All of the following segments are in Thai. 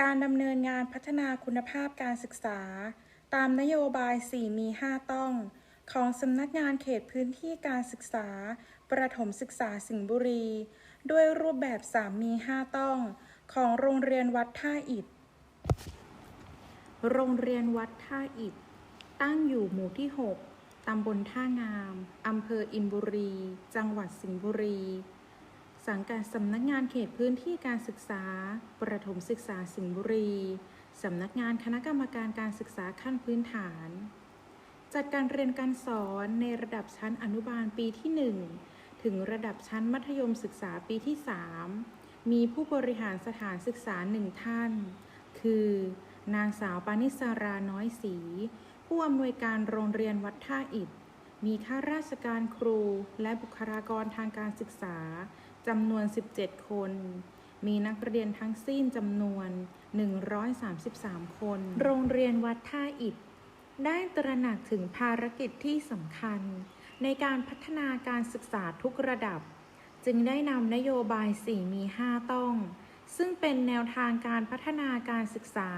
การดำเนินงานพัฒนาคุณภาพการศึกษา ตามนโยบาย 4 มี 5 ต้อง ของสำนักงานเขตพื้นที่การศึกษา ประถมศึกษาสิงห์บุรี ด้วยรูปแบบ 3 มี 5 ต้อง ของโรงเรียนวัดท่าอิฐ โรงเรียนวัดท่าอิฐ ตั้งอยู่หมู่ที่ 6ตำบลท่างาม อำเภออินบุรี จังหวัดสิงห์บุรี สังกัดสำนักงานเขตพื้นที่การศึกษา ประถมศึกษาสิงห์บุรี สำนักงานคณะกรรมการการศึกษาขั้นพื้นฐาน จัดการเรียนการสอนในระดับชั้นอนุบาลปีที่ 1 ถึงระดับชั้นมัธยมศึกษาปีที่ 3 มีผู้บริหารสถานศึกษาหนึ่งท่าน คือ นางสาวปานิสาราน้อยศรีผู้อำนวยการโรงเรียนวัดท่าอิฐ มีข้าราชการครูและบุคลากรทางการศึกษาจำนวน 17 คน มีนักเรียนทั้งสิ้นจำนวน 133 คน โรงเรียนวัดท่าอิฐได้ตระหนักถึงภารกิจที่สำคัญ ในการพัฒนาการศึกษาทุกระดับ จึงได้นำนโยบาย 4 มี 5 ต้อง ซึ่งเป็นแนวทางการพัฒนาการศึกษา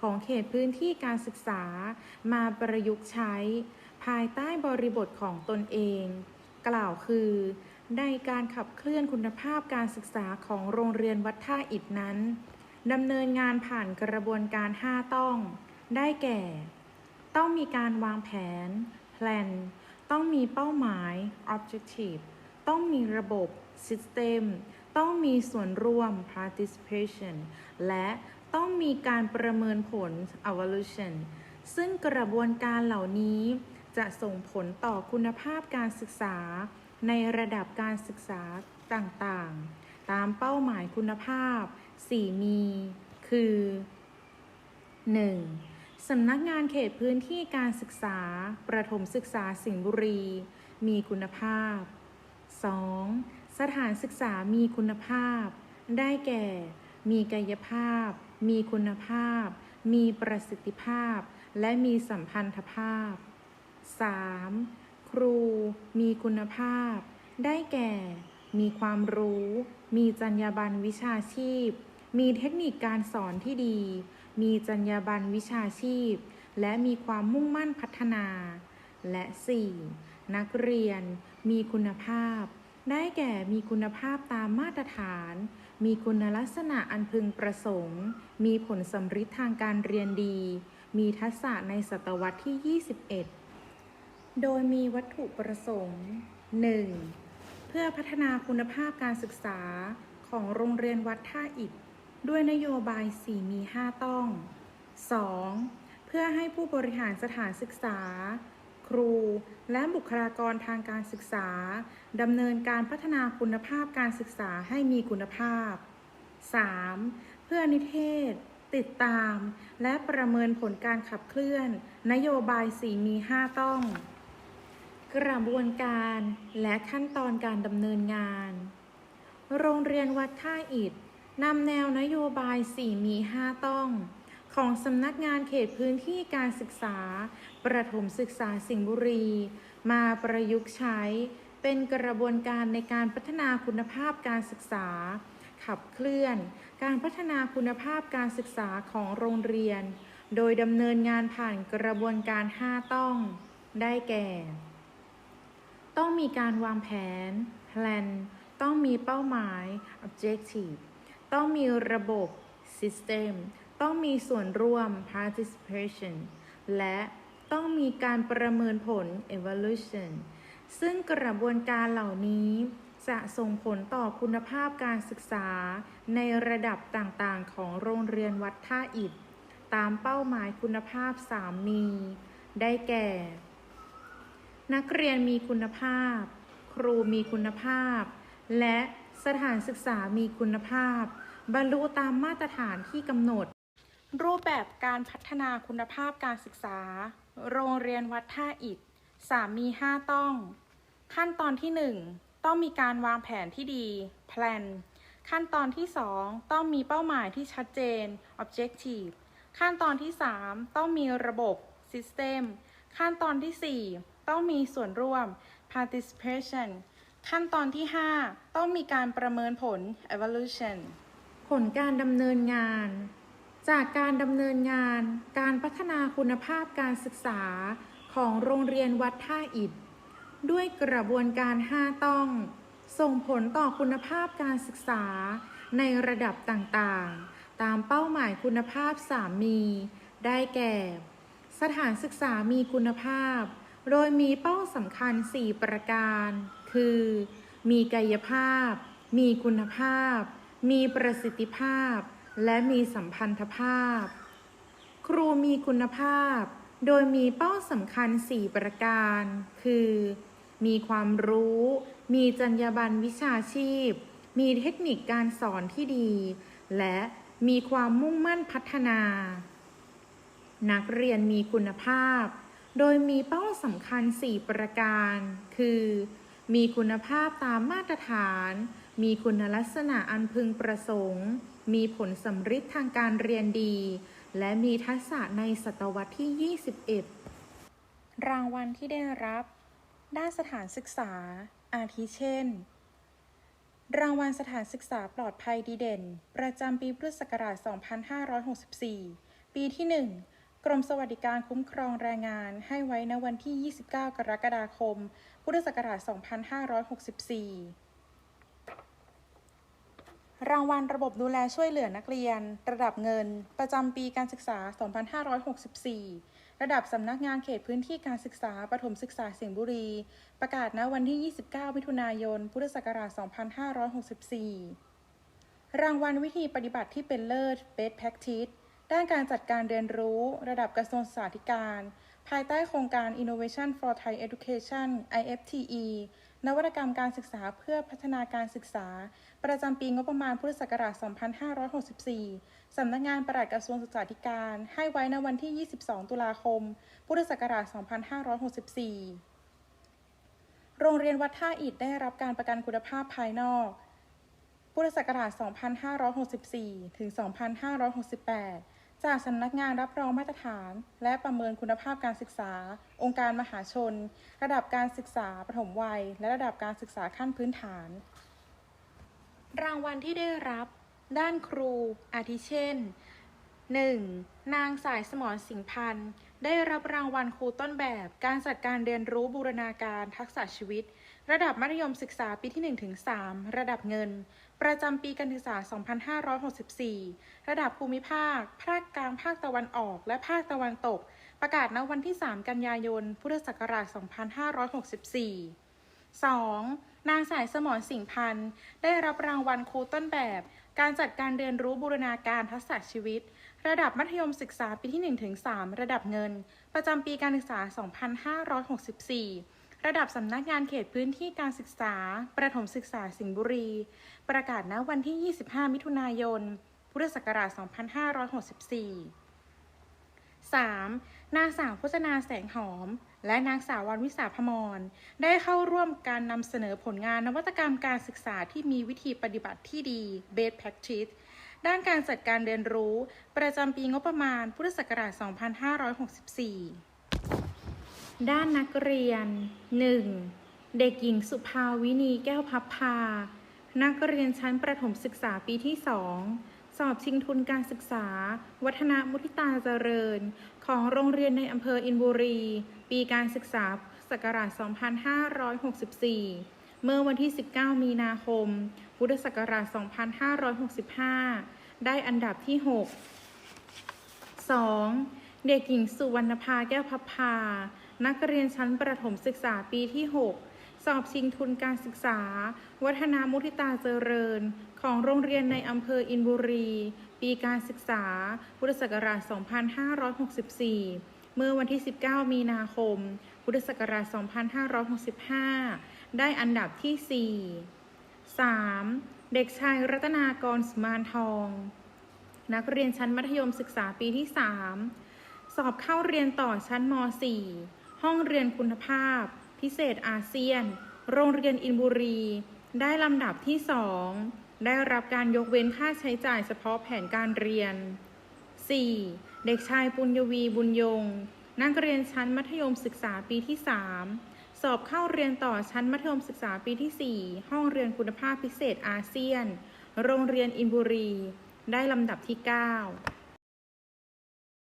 ของเขตพื้นที่การศึกษามาประยุกต์ใช้ ภายใต้บริบทของตนเอง กล่าวคือ ในการขับเคลื่อนคุณภาพการศึกษาของโรงเรียนวัดท่าอิฐนั้นดำเนินงานผ่านกระบวนการ 5 ต้อง ได้แก่ ต้องมีการวางแผน plan ต้องมีเป้าหมาย objective ต้องมีระบบ system ต้องมีส่วนร่วม participation และต้องมีการประเมินผล evaluation ซึ่งกระบวนการเหล่านี้ จะส่งผลต่อคุณภาพการศึกษา ในระดับการศึกษาต่างๆ ตามเป้าหมายคุณภาพ 4 มี คือ 1. สำนักงานเขตพื้นที่การศึกษา ประถมศึกษาสิงห์บุรี มีคุณภาพ 2. สถานศึกษามีคุณภาพ ได้แก่ มีกายภาพ มีคุณภาพ มีประสิทธิภาพ และมีสัมพันธภาพ 3. ครูมีคุณภาพ ได้แก่ มีความรู้ มีจรรยาบรรณวิชาชีพ มีเทคนิคการสอนที่ดี มีจรรยาบรรณวิชาชีพ และมีความมุ่งมั่นพัฒนา และ 4. นักเรียน มีคุณภาพ ได้แก่มีคุณภาพตามมาตรฐาน มีคุณลักษณะอันพึงประสงค์ มีผลสำฤทธิ์ทางการเรียนดี มีทักษะในศตวรรษที่ 21 โดยมีวัตถุประสงค์ 1. เพื่อพัฒนาคุณภาพการศึกษาของโรงเรียนวัดท่าอิฐด้วยนโยบาย 4 มี 5 ต้อง 2. เพื่อให้ผู้บริหารสถานศึกษา ครูและบุคลากรทางการศึกษาดำเนินการพัฒนาคุณภาพการศึกษาให้มีคุณภาพ 3. เพื่อนิเทศ ติดตาม และประเมินผลการขับเคลื่อน นโยบาย 4 มี 5 ต้อง กระบวนการและขั้นตอนการดำเนินงาน โรงเรียนวัดท่าอิฐนำแนวนโยบาย 4 มี 5 ต้อง ของสำนักงานเขตพื้นที่การศึกษา ประถมศึกษาสิงห์บุรี มาประยุกต์ใช้ เป็นกระบวนการในการพัฒนาคุณภาพการศึกษา ขับเคลื่อน การพัฒนาคุณภาพการศึกษาของโรงเรียน โดยดำเนินงานผ่านกระบวนการ 5 ต้อง ได้แก่ ต้องมีการวางแผน plan ต้องมีเป้าหมาย objective ต้องมีระบบ system ต้องมีส่วนร่วม participation และต้องมีการประเมินผล evaluation ซึ่งกระบวนการเหล่านี้จะส่งผลต่อคุณภาพการศึกษาในระดับต่างๆ ของโรงเรียนวัดท่าอิฐตามเป้าหมายคุณภาพ 3 มี ได้แก่ นักเรียนมีคุณภาพ ครูมีคุณภาพ และสถานศึกษามีคุณภาพ บรรลุตามมาตรฐานที่กำหนด รูปแบบการพัฒนาคุณภาพการศึกษา โรงเรียนวัดท่าอิฐ3มี5ต้อง ขั้นตอนที่ 1 ต้องมีการวางแผนที่ดี plan ขั้นตอนที่ 2 ต้องมีเป้าหมายที่ชัดเจน objective ขั้นตอนที่ 3 ต้องมีระบบ system ขั้นตอนที่ 4 ต้องมีส่วนร่วม participation ขั้นตอนที่ 5 ต้องมีการประเมินผล evaluation ผลการดำเนินงาน จากการดำเนินงาน การพัฒนาคุณภาพการศึกษาของโรงเรียนวัดท่าอิฐ ด้วยกระบวนการ 5 ต้อง ส่งผลต่อคุณภาพการศึกษาในระดับต่างๆ ตามเป้าหมายคุณภาพ3มี ได้แก่ สถานศึกษามีคุณภาพ โดยมีเป้าสำคัญ 4 ประการ คือ มีกายภาพ มีคุณภาพ มีประสิทธิภาพ และมีสัมพันธภาพ ครูมีคุณภาพ โดยมีเป้าสำคัญ 4 ประการ คือ มีความรู้ มีจรรยาบรรณวิชาชีพ มีเทคนิคการสอนที่ดี และมีความมุ่งมั่นพัฒนา นักเรียนมีคุณภาพ โดยมีเป้าสำคัญ 4 ประการ คือ มีคุณภาพตามมาตรฐาน มีคุณลักษณะอันพึงประสงค์ มีผลสำฤทธิ์ทางการเรียนดี และมีทักษะในศตวรรษที่ 21 รางวัลที่ได้รับ ด้านสถานศึกษา อาทิเช่น รางวัลสถานศึกษาปลอดภัยดีเด่น ประจำปีพุทธศักราช 2564 ปีที่ 1 กรมสวัสดิการคุ้มครองแรงงานให้ไว้ณวันที่ 29 กรกฎาคม พุทธศักราช 2564 รางวัลระบบดูแลช่วยเหลือนักเรียน ระดับเงิน ประจำปีการศึกษา 2564 ระดับสำนักงานเขตพื้นที่การศึกษาประถมศึกษาสิงห์บุรี ประกาศณวันที่ 29 มิถุนายน พุทธศักราช 2564 รางวัลวิธีปฏิบัติที่เป็นเลิศ Best Practice ด้านการจัดการเรียนรู้ระดับกระทรวงศึกษาธิการ ภายใต้โครงการ Innovation for Thai Education IFTE นวัตกรรมการศึกษาเพื่อพัฒนาการศึกษา ประจำปีงบประมาณพุทธศักราช 2564 สำนักงานปลัดกระทรวงศึกษาธิการ ให้ไว้ในวันที่ 22 ตุลาคม พุทธศักราช 2564 โรงเรียนวัดท่าอิฐได้รับการประกันคุณภาพภายนอก พุทธศักราช 2564 ถึง 2568 จากสำนักงานรับรองมาตรฐาน และประเมินคุณภาพการศึกษา องค์การมหาชน ระดับการศึกษาประถมวัย และระดับการศึกษาขั้นพื้นฐาน รางวัลที่ได้รับ ด้านครู อาทิเช่น 1. นางสายสมรสิงห์พันธ์ ได้รับรางวัลครูต้นแบบ การจัดการเรียนรู้บูรณาการทักษะชีวิต ระดับมัธยมศึกษาปีที่ 1-3 ระดับเงิน ประจำปีการศึกษา 2564 ระดับภูมิภาค ภาคกลาง ภาคตะวันออก และภาคตะวันตก ประกาศณวันที่ 3 กันยายน พุทธศักราช 2564 2. นางสายสมรสิงห์พันธ์ ได้รับรางวัลครูต้นแบบ การจัดการเรียนรู้บูรณาการทักษะชีวิต ระดับมัธยมศึกษาปีที่ 1-3 ระดับเงิน ประจำปีการศึกษา 2564 ระดับสำนักงานเขตพื้นที่การศึกษา ประถมศึกษาสิงห์บุรี ประกาศณวันที่ 25 มิถุนายน พุทธศักราช 2564 3. นางสาวพจนาแสงหอม และนางสาววันวิสาพมร ได้เข้าร่วมการนำเสนอผลงานนวัตกรรมการศึกษาที่มีวิธีปฏิบัติที่ดี Best Practice ด้านการจัดการเรียนรู้ ประจำปีงบประมาณพุทธศักราช 2564 ด้านนักเรียน 1. เด็กหญิงสุภาวินีแก้วพับพา นักเรียนชั้นประถมศึกษาปีที่2สอบชิงทุนการศึกษา วัฒนมุทิตาเจริญ ของโรงเรียนในอำเภออินบุรี ปีการศึกษาศักราช 2564 เมื่อวันที่ 19 มีนาคม พุทธศักราช 2565 ได้อันดับที่ 6 2. เด็กหญิงสุวรรณภาแก้วพับพา นักเรียนชั้นประถมศึกษาปีที่ 6 สอบชิงทุนการศึกษา วัฒนามุทิตาเจริญ ของโรงเรียนในอำเภออินบุรี ปีการศึกษา พุทธศักราช 2564 เมื่อวันที่ 19 มีนาคม พุทธศักราช 2565 ได้อันดับที่ 4 3. เด็กชายรัตนากรสมานทอง นักเรียนชั้นมัธยมศึกษาปีที่ 3 สอบเข้าเรียนต่อชั้นม .4 ห้องเรียนคุณภาพ พิเศษอาเซียน โรงเรียนอินบุรี ได้ลำดับที่ 2 ได้รับการยกเว้นค่าใช้จ่ายเฉพาะแผนการเรียน 4. เด็กชายปุญญวีบุญยง นักเรียนชั้นมัธยมศึกษาปีที่ 3 สอบเข้าเรียนต่อชั้นมัธยมศึกษาปีที่ 4 ห้องเรียนคุณภาพพิเศษอาเซียน โรงเรียนอินบุรี ได้ลำดับที่ 9